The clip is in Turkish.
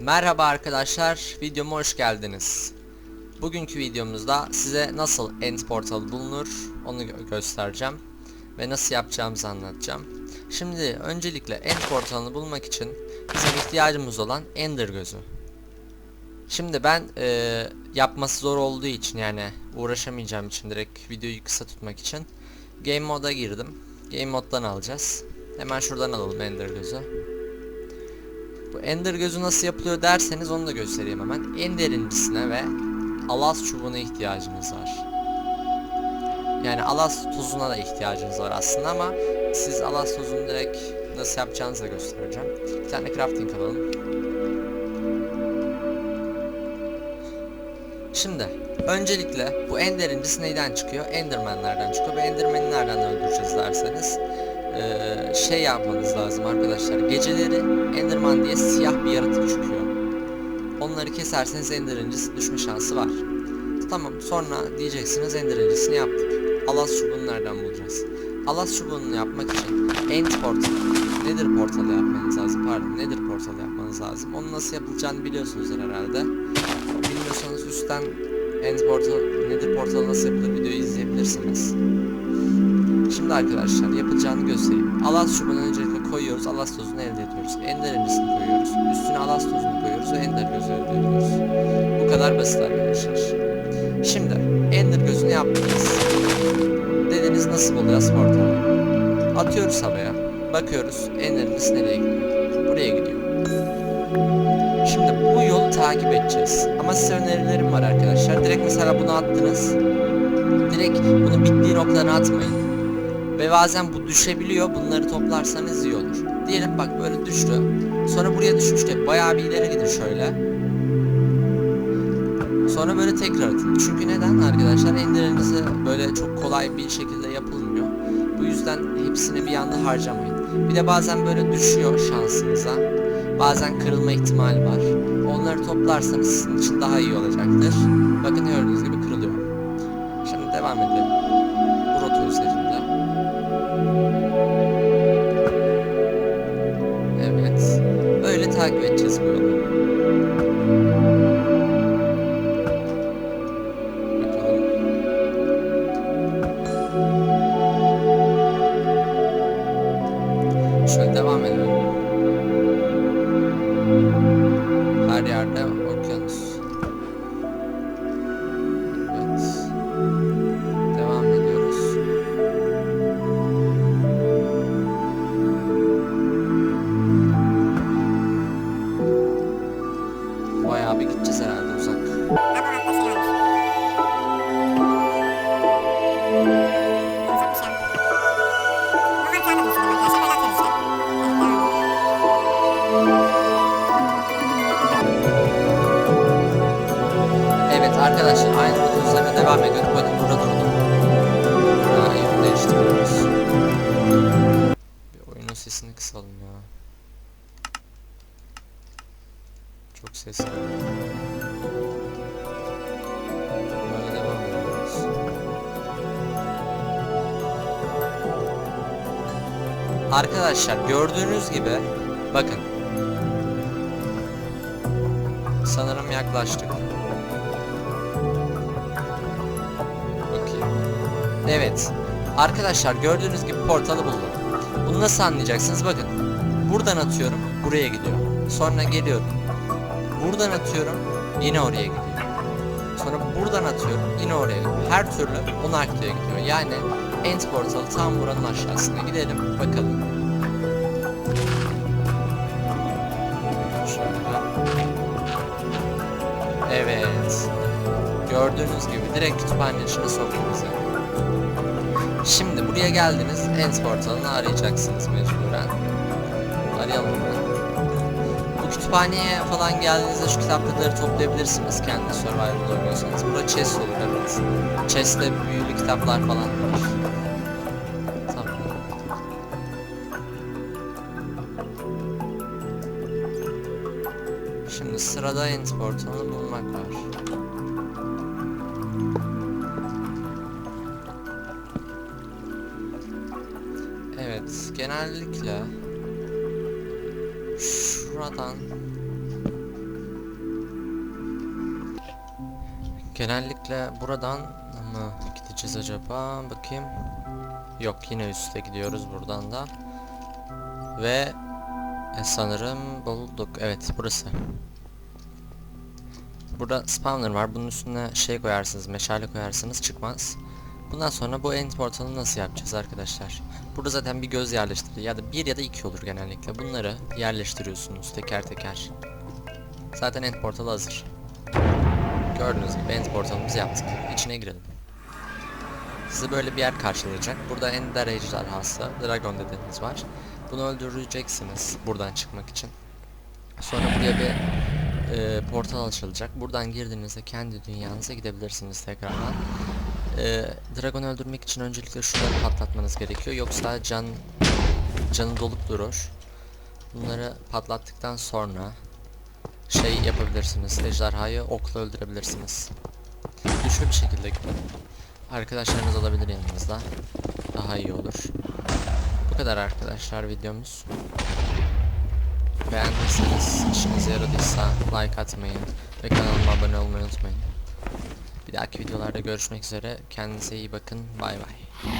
Merhaba arkadaşlar, videoma hoş geldiniz. Bugünkü videomuzda size nasıl End Portal bulunur onu gö- göstereceğim ve nasıl yapacağımızı anlatacağım. Şimdi öncelikle End Portal'ını bulmak için bizim ihtiyacımız olan Ender gözü. Şimdi ben eee, yapması zor olduğu için yani uğraşamayacağım için direkt videoyu kısa tutmak için Game Mode'a girdim. Game Mode'dan alacağız. Hemen şuradan alalım Ender gözü. Bu ender gözü nasıl yapılıyor derseniz onu da göstereyim hemen. En derincisine ve alas çubuğuna ihtiyacınız var. Yani alas tuzuna da ihtiyacınız var aslında ama siz alas tuzunu direkt nasıl yapacağınızı da göstereceğim. Bir tane crafting alalım. Şimdi öncelikle bu en derincisi neyden çıkıyor? Endermanlerden çıkıyor. Bu enderman'i nereden öldüreceğiz derseniz eee, şey yapmanız lazım arkadaşlar. Geceleri Enderman diye siyah bir yaratık çıkıyor. Onları keserseniz Ender'incisi düşme şansı var. Tamam sonra diyeceksiniz Ender'incisini yaptık. Alas çubuğunu nereden bulacağız? Alas çubuğunu yapmak için End portal, Nether portalı yapmanız lazım. Pardon Nether portalı yapmanız lazım. Onu nasıl yapılacağını biliyorsunuzdur herhalde. Bilmiyorsanız üstten End portal, Nether portalı nasıl yapılır videoyu izleyebilirsiniz. Şimdi arkadaşlar yapılacağını göstereyim. Alas çubuğunu öncelikle koyuyoruz. Alas tozunu elde ediyoruz. Ender incisini koyuyoruz. Üstüne alas tozunu koyuyoruz ve ender gözü elde ediyoruz. Bu kadar basit arkadaşlar. Şimdi ender gözünü yaptınız. Dediniz nasıl bulacağız portalı? Atıyoruz havaya. Bakıyoruz ender incisi nereye gidiyor? Buraya gidiyor. Şimdi bu yolu takip edeceğiz. Ama size önerilerim var arkadaşlar. Direkt mesela bunu attınız. Direkt bunu bittiği noktadan atmayın. Ve bazen bu düşebiliyor. Bunları toplarsanız iyi olur. Diyelim bak böyle düştü. Sonra buraya düşmüştü. Bayağı bir ileri gidin şöyle. Sonra böyle tekrar atın. Çünkü neden arkadaşlar? Enderinizi böyle çok kolay bir şekilde yapılmıyor. Bu yüzden hepsini bir anda harcamayın. Bir de bazen böyle düşüyor şansınıza. Bazen kırılma ihtimali var. Onları toplarsanız sizin için daha iyi olacaktır. Bakın gördüğünüz gibi kırılıyor. Şimdi devam edelim. Bu rota üzerinde. Şöyle devam edelim. Arkadaşlar aynı rota üzerine devam ediyoruz. Bakın burada durdum. Ha, yön değiştiriyoruz. Bir oyunun sesini kısalım ya. Çok ses var. Devam ediyoruz. Arkadaşlar gördüğünüz gibi bakın. Sanırım yaklaştık. Evet. Arkadaşlar gördüğünüz gibi portalı buldum. Bunu nasıl anlayacaksınız? Bakın. Buradan atıyorum. Buraya gidiyor. Sonra geliyorum. Buradan atıyorum. Yine oraya gidiyor. Sonra buradan atıyorum. Yine oraya gidiyor. Her türlü o noktaya gidiyor. Yani end portalı tam buranın aşağısına gidelim. Bakalım. Evet. Gördüğünüz gibi direkt kütüphanenin içine soktu bizi. Şimdi buraya geldiniz. End portalını arayacaksınız mecburen. Arayalım mı? Bu kütüphaneye falan geldiğinizde şu kitaplıkları toplayabilirsiniz kendi survival oynuyorsanız. Burada chest olur evet. Chest'te büyülü kitaplar falan var. Tamam. Şimdi sırada end portalını bulmak var. Evet, genellikle şuradan genellikle buradan mı gideceğiz acaba? Bakayım. Yok, yine üste gidiyoruz buradan da. Ve e, sanırım bulduk. Evet, burası. Burada spawner var. Bunun üstüne şey koyarsınız, meşale koyarsınız çıkmaz. Bundan sonra bu end portalını nasıl yapacağız arkadaşlar? Burada zaten bir göz yerleştirdi ya da bir ya da iki olur genellikle. Bunları yerleştiriyorsunuz teker teker. Zaten end portalı hazır. Gördüğünüz gibi end portalımızı yaptık. İçine girelim. Sizi böyle bir yer karşılayacak. Burada ender ejderhası, dragon dediğiniz var. Bunu öldüreceksiniz buradan çıkmak için. Sonra buraya bir e, portal açılacak. Buradan girdiğinizde kendi dünyanıza gidebilirsiniz tekrardan. E, Dragon'u öldürmek için öncelikle şunları patlatmanız gerekiyor. Yoksa can canı dolup durur. Bunları patlattıktan sonra şey yapabilirsiniz. Ejderhayı okla öldürebilirsiniz. Güçlü bir şekilde. Arkadaşlarınız olabilir yanınızda. Daha iyi olur. Bu kadar arkadaşlar videomuz. Beğendiyseniz, işinize yaradıysa like atmayı ve kanalıma abone olmayı unutmayın. Bir dahaki videolarda görüşmek üzere. Kendinize iyi bakın. Bay bay.